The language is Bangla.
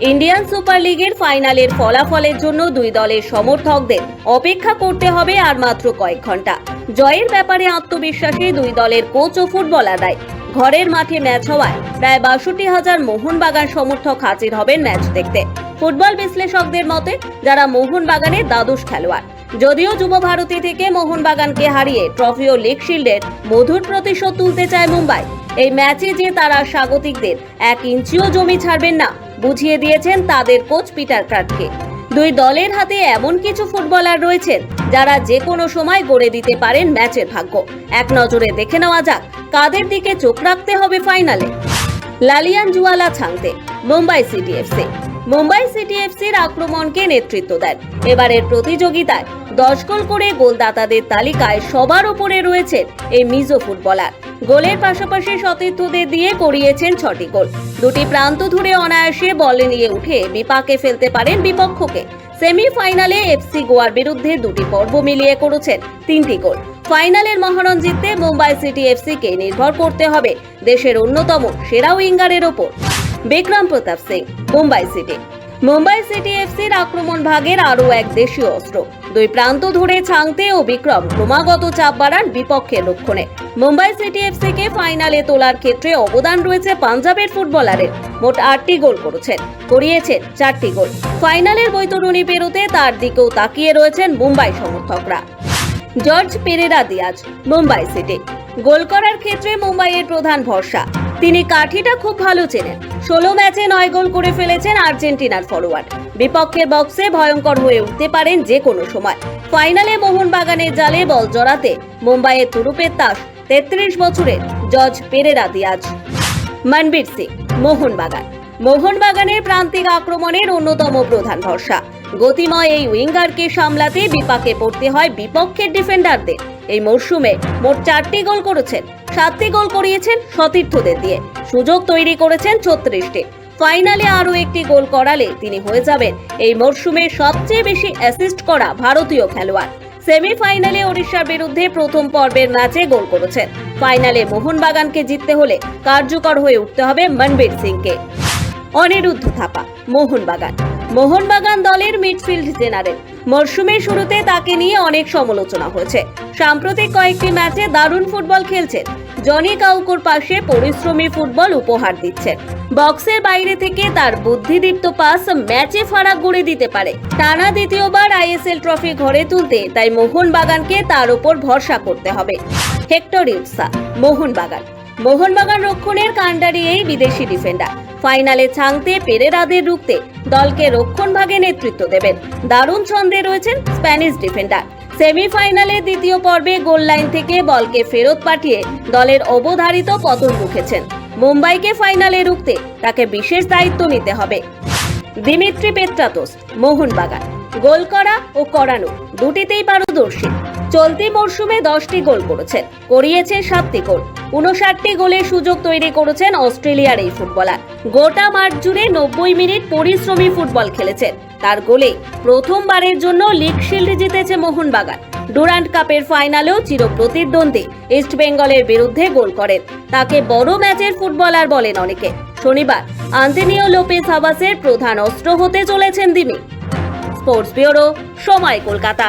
ইন্ডিয়ান সুপার লিগের ফাইনালের ফলাফলের জন্য দুই দলের সমর্থকদের অপেক্ষা করতে হবে আর মাত্র কয়েক ঘণ্টা। জয়ের ব্যাপারে আত্মবিশ্বাসী দুই দলের কোচ ও ফুটবলাররাই ঘরের মাঠে ম্যাচ হওয়ায় প্রায় বাষট্টি হাজার মোহনবাগান সমর্থক হাজির হবেন ম্যাচ দেখতে। ফুটবল বিশ্লেষকদের মতে, যারা মোহনবাগানের দ্বাদশ খেলোয়াড়। যদিও যুব ভারতী থেকে মোহনবাগানকে হারিয়ে ট্রফি ও লিগ শিল্ডের মধুর প্রতিশোধ তুলতে চায় মুম্বাই। এই ম্যাচে যে তারা স্বাগতিকদের এক ইঞ্চিও জমি ছাড়বেন না, বুঝিয়ে দিয়েছেন তাদের কোচ পিটার ক্রাটকে। দুই দলের হাতে এমন কিছু ফুটবলার রয়েছেন যারা যে কোনো সময় গড়ে দিতে পারেন ম্যাচের ভাগ্য। এক নজরে দেখে নেওয়া যাক কাদের দিকে চোখ রাখতে হবে ফাইনালে। Lallianzuala Chhangte Mumbai city FC. Mumbai city এফসির আক্রমণকে নেতৃত্ব দেন। এবারের প্রতিযোগিতায় দশ গোল করে গোলদাতাদের তালিকায় সবার উপরে রয়েছেন এই মিজো ফুটবলার। গোলের পাশাপাশি সতীর্থদের দিয়ে করিয়েছেন ছটি গোল। দুটি প্রান্ত ধরে অনায়াসে বল নিয়ে উঠে বিপাকে ফেলতে পারেন বিপক্ষকে। সেমিফাইনালে এফসি গোয়ার বিরুদ্ধে দুটি পর্ব মিলিয়ে করেছেন তিনটি গোল। ফাইনালের মহারণ জিততে মুম্বাই সিটি এফসিকে নির্ভর করতে হবে দেশের অন্যতম সেরা উইঙ্গারের ওপর। বিক্রম প্রতাপ সিং, মুম্বাই সিটি। মুম্বাই সিটি এফসির আক্রমণ ভাগের আরও এক দেশীয় অস্ত্র। দুই প্রান্ত ধরে ছাংতে ও বিক্রম ক্রমাগত চাপ বাড়ান বিপক্ষের লক্ষণে। মুম্বাই সিটি এফসিকে ফাইনালে তোলার ক্ষেত্রে অবদান রয়েছে পাঞ্জাবের ফুটবলারের। মোট আটটি গোল করেছেন, করিয়েছেন চারটি গোল। ফাইনালের বৈতরণী পেরোতে তার দিকেও তাকিয়ে রয়েছেন মুম্বাই সমর্থকরা। George Pereira Diaz, Mumbai city. গোল করার ক্ষেত্রে মুম্বাইয়ের প্রধান ভরসা। তিনি কাঠিটা খুব ভালো চেনেন। ষোলো ম্যাচে নয় গোল করে ফেলেছেন আর্জেন্টিনার ফরোয়ার্ড। বিপক্ষের বক্সে ভয়ঙ্কর হয়ে উঠতে পারেন যে কোনো সময়। ফাইনালে মোহনবাগানের জালে বল জড়াতে মুম্বাইয়ের তুরুপের তাস, তেত্রিশ বছরের George Pereira Diaz. Manvir Singh, Mohun Bagan. মোহনবাগানের প্রান্তিক আক্রমণের অন্যতম প্রধান ভরসা। গতিময় এই উইঙ্গারকে সামলাতে বিপাকে পড়তে হয় বিপক্ষের ডিফেন্ডারদের। এই মরশুমে মোট চারটি গোল করেছেন। সাতটি গোল করিয়েছেন সতীর্থদের দিয়ে। সুযোগ তৈরি করেছেন ছত্রিশটি। ফাইনালে আরও একটি গোল করালে তিনি হয়ে যাবেন এই মরশুমে সবচেয়ে বেশি অ্যাসিস্ট করা ভারতীয় খেলোয়াড়। সেমিফাইনালে ওড়িশার বিরুদ্ধে প্রথম পর্বের ম্যাচে গোল করেছেন। ফাইনালে মোহনবাগানকে জিততে হলে কার্যকর হয়ে উঠতে হবে মনবীর সিংকে। অনিরুদ্ধ থাপা, মোহনবাগান। মোহনবাগান দলের মিডফিল্ড জেনারেল। মরশুমের শুরুতে তাকে নিয়ে অনেক সমালোচনা হয়েছে। সাম্প্রতিক কয়েকটি ম্যাচে দারুণ ফুটবল খেলছেন। জনি কাউকুর পাশে পরিশ্রমী ফুটবল উপহার দিচ্ছেন। বক্সের বাইরে থেকে তার বুদ্ধিদীপ্ত পাস ম্যাচে ফারাক গড়ে দিতে পারে। টানা দ্বিতীয়বার আইএসএল ট্রফি ঘরে তুলতে তাই মোহনবাগানকে তার উপর ভরসা করতে হবে। হেক্টর ইউসা মোহনবাগান। মোহনবাগান রক্ষণের কাণ্ডারি এই বিদেশি ডিফেন্ডার। ফাইনালে ছাংতে পেরেরাদের রুখতে দলকে রক্ষণ ভাগে নেতৃত্ব দেবেন। দারুণ ছন্দে রয়েছেন স্প্যানিশ ডিফেন্ডার। সেমিফাইনালে দ্বিতীয় পর্বে গোল লাইন থেকে বলকে ফেরত পাঠিয়ে দলের অবধারিত পতন রুখেছেন। মুম্বাইকে ফাইনালে রুখতে তাকে বিশেষ দায়িত্ব নিতে হবে। Dmitry Petratos Mohun Bagan. গোল করা ও করানো দুটিতেই পারদর্শী। চলতি মরশুমে দশটি গোল করেছেন। করিয়েছে সাতটি গোল। উনষাটটি গোলের সুযোগ তৈরি করেছেন অস্ট্রেলিয়ার এই ফুটবলার। গোটা মাঠ জুড়ে নব্বই মিনিট পরিশ্রমী ফুটবল খেলেছেন। তার গোলে প্রথমবারের জন্য লিগ শিল্ড জিতেছে মোহনবাগান। ডুরান্ট কাপের ফাইনালেও চির প্রতিদ্বন্দ্বী ইস্ট বেঙ্গলের বিরুদ্ধে গোল করেন। তাকে বড় ম্যাচের ফুটবলার বলেন অনেকে। শনিবার আন্তনিও লোপেস হাবাসের প্রধান অস্ত্র হতে চলেছেন দিমি। স্পোর্টস ব্যুরো সময় কলকাতা।